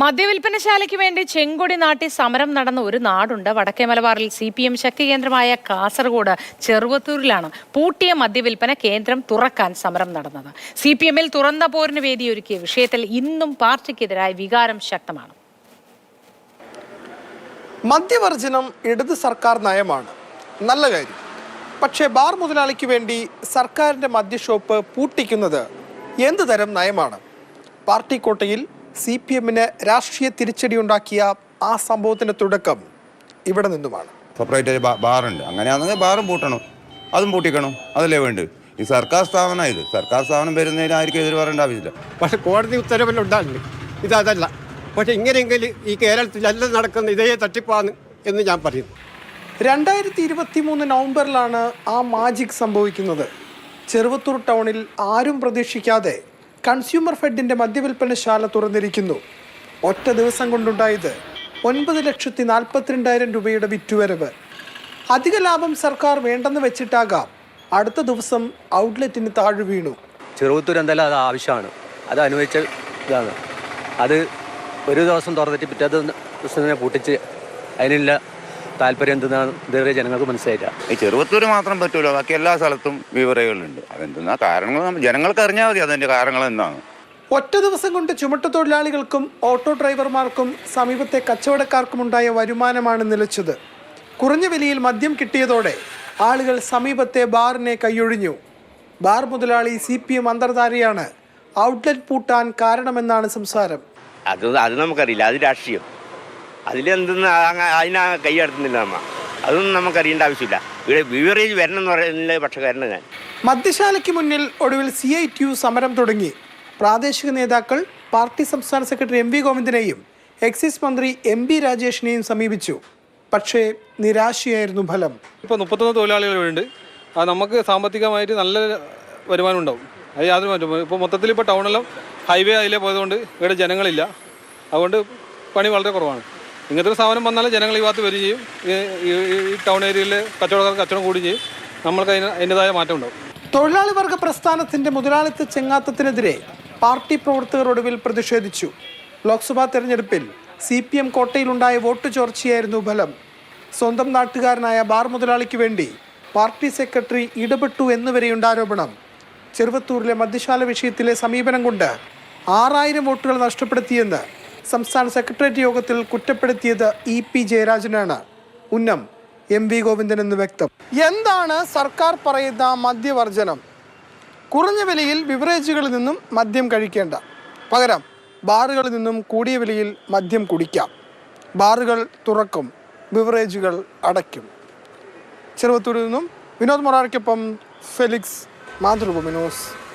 മദ്യവിൽപ്പനശാലയ്ക്ക് വേണ്ടി ചെങ്കൊടി നാട്ടി സമരം നടന്ന ഒരു നാടുണ്ട്. വടക്കേ മലബാറിൽ സി പി എം ശക്തി കേന്ദ്രമായ കാസർഗോഡ് ചെറുവത്തൂരിലാണ് പൂട്ടിയ മദ്യവിൽപ്പന കേന്ദ്രം തുറക്കാൻ സമരം നടന്നത്. സി പി എമ്മിൽ തുറന്ന പോരിന് വേദിയൊരുക്കിയ വിഷയത്തിൽ ഇന്നും പാർട്ടിക്കെതിരായ വികാരം ശക്തമാണ്. മദ്യവർജനം ഇടത് സർക്കാർ നയമാണ്. നല്ല കാര്യം. പക്ഷേ ബാർ മുതലാളിക്ക് വേണ്ടി സർക്കാരിന്റെ മദ്യഷോപ്പ് പൂട്ടിക്കുന്നത് എന്ത് തരം നയമാണ്? പാർട്ടി കോട്ടയിൽ സി പി എമ്മിന് രാഷ്ട്രീയ തിരിച്ചടി ഉണ്ടാക്കിയ ആ സംഭവത്തിന്റെ തുടക്കം ഇവിടെ നിന്നുമാണ്. സെപ്പറേറ്റ് ഒരു ബാറുണ്ട്. അങ്ങനെയാണെങ്കിൽ ബാറും പൂട്ടണം. അതും പൂട്ടിക്കണം. അതല്ലേ വേണ്ടത്? ഈ സർക്കാർ സ്ഥാപനം ഇത് സർക്കാർ സ്ഥാപനം വരുന്നതിന് ആയിരിക്കും എതിര് പറയേണ്ട ആവശ്യമില്ല. പക്ഷെ കോടതി ഉത്തരവിലുണ്ടാകുന്നു ഇതല്ല പക്ഷെ ഇങ്ങനെയെങ്കിൽ ഈ കേരളത്തിൽ എല്ലാം നടക്കുന്ന ഇതേ തട്ടിപ്പാണ് എന്ന് ഞാൻ പറയുന്നു. രണ്ടായിരത്തി ഇരുപത്തി മൂന്ന് നവംബറിലാണ് ആ മാജിക് സംഭവിക്കുന്നത്. ചെറുവത്തൂർ ടൗണിൽ ആരും പ്രതീക്ഷിക്കാതെ കൺസ്യൂമർ ഫെഡിന്റെ മദ്യവിൽപ്പനശാല തുറന്നിരിക്കുന്നു. ഒറ്റ ദിവസം കൊണ്ടുണ്ടായത് ഒൻപത് ലക്ഷത്തി നാൽപ്പത്തിരണ്ടായിരം രൂപയുടെ വിറ്റുവരവ്. അധിക ലാഭം സർക്കാർ വേണ്ടെന്ന് വെച്ചിട്ടാകാം അടുത്ത ദിവസം ഔട്ട്ലെറ്റിന് താഴെ വീണു. ചെറുപുത്തൂർ എന്തായാലും അത് ആവശ്യമാണ്. അത് അനുവദിച്ച ഇതാണ്. അത് ഒരു ദിവസം തുറന്നിട്ട് പിറ്റേ ദിവസം തന്നെ പൂട്ടിച്ച് അതിനുള്ള താല്പര്യം എന്തെന്നാണ് ഇതുവരെ ജനങ്ങൾക്ക് മനസ്സിലായില്ല. ഈ ചെറുവത്തൂര് മാത്രം പറ്റൂല ബാക്കി എല്ലാ സ്ഥലത്തും വിവരങ്ങളുണ്ട്. അതെന്തെന്നാ കാരണങ്ങൾ ജനങ്ങൾക്ക് അറിഞ്ഞാൽ മതി അതിന്റെ കാരണങ്ങൾ എന്താണ്. ഒറ്റ ദിവസം കൊണ്ട് ചുമട്ടുതൊഴിലാളികൾക്കും ഓട്ടോ ഡ്രൈവർമാർക്കും സമീപത്തെ കച്ചവടക്കാർക്കും ഉണ്ടായ വരുമാനമാണ് നിലച്ചത്. കുറഞ്ഞ വിലയിൽ മദ്യം കിട്ടിയതോടെ ആളുകൾ സമീപത്തെ ബാറിനെ കൈയൊഴിഞ്ഞു. ബാർ മുതലാളി സി പി എം അന്തർധാരയാണ് ഔട്ട്ലെറ്റ് പൂട്ടാൻ കാരണമെന്നാണ് സംസാരം. അത് അത് നമുക്കറിയില്ല അത് രാഷ്ട്രീയം. അതിലെന്തെന്ന് അതിനാ അതിനാ കൈയടത്തുന്നില്ല നമ്മ അതൊന്നും നമുക്കറിയേണ്ട ആവശ്യമില്ല. ഇവിടെ ബീവറേജ് വരണം എന്ന് പറയുന്നില്ല പക്ഷക്കാരനാണ് ഞാൻ. മദ്യശാലയ്ക്ക് മുന്നിൽ ഒടുവിൽ സി ഐ ടി യു സമരം തുടങ്ങി. പ്രാദേശിക നേതാക്കൾ പാർട്ടി സംസ്ഥാന സെക്രട്ടറി എം വി ഗോവിന്ദനെയും എക്സൈസ് മന്ത്രി എം ബി രാജേഷിനെയും സമീപിച്ചു. പക്ഷേ നിരാശയായിരുന്നു ഫലം. ഇപ്പോൾ മുപ്പത്തൊന്ന് തൊഴിലാളികളുണ്ട് അത് നമുക്ക് സാമ്പത്തികമായിട്ട് നല്ല വരുമാനം ഉണ്ടാവും. അത് യാതൊരു മാറ്റം ഇപ്പോൾ മൊത്തത്തിൽ ഇപ്പോൾ ടൗണെല്ലാം ഹൈവേ അതിലേ പോയതുകൊണ്ട് ഇവിടെ ജനങ്ങളില്ല. അതുകൊണ്ട് പണി വളരെ കുറവാണ്. ഇങ്ങനത്തെ ഒരു സാധനം വന്നാലും ജനങ്ങൾ ഈ ഭാഗത്ത് വരികയും ഈ ടൗൺ ഏരിയയിൽ കച്ചവടക്കാർക്ക് കച്ചവടം കൂടി ചെയ്യും. നമ്മൾക്ക് അതിന് അതിന്റെതായ മാറ്റം ഉണ്ടാവും. തൊഴിലാളി വർഗ പ്രസ്ഥാനത്തിന്റെ മുതലാളിത്ത ചെങ്ങാത്തത്തിനെതിരെ പാർട്ടി പ്രവർത്തകർ ഒടുവിൽ പ്രതിഷേധിച്ചു. ലോക്സഭാ തെരഞ്ഞെടുപ്പിൽ സി പി എം കോട്ടയിലുണ്ടായ വോട്ട് ചോർച്ചയായിരുന്നു ഫലം. സ്വന്തം നാട്ടുകാരനായ ബാർ മുതലാളിക്ക് വേണ്ടി പാർട്ടി സെക്രട്ടറി ഇടപെട്ടു എന്നുവരെയുണ്ട് ആരോപണം. ചെറുവത്തൂരിലെ മദ്യശാല വിഷയത്തിലെ സമീപനം കൊണ്ട് ആറായിരം വോട്ടുകൾ നഷ്ടപ്പെടുത്തിയെന്ന് സംസ്ഥാന സെക്രട്ടേറിയറ്റ് യോഗത്തിൽ കുറ്റപ്പെടുത്തിയത് ഇ പി ജയരാജനാണ്. ഉന്നം എം വി ഗോവിന്ദൻ എന്ന് വ്യക്തം. എന്താണ് സർക്കാർ പറയുന്ന മദ്യവർജനം? കുറഞ്ഞ വിലയിൽ ബിവറേജുകളിൽ നിന്നും മദ്യം കഴിക്കേണ്ട. പകരം ബാറുകളിൽ നിന്നും കൂടിയ വിലയിൽ മദ്യം കുടിക്കാം. ബാറുകൾ തുറക്കും ബിവറേജുകൾ അടയ്ക്കും. ചെറുവത്തൂരിൽ നിന്നും വിനോദ് മൊറാർക്കൊപ്പം ഫെലിക്സ് മാതൃഭൂമി ന്യൂസ്.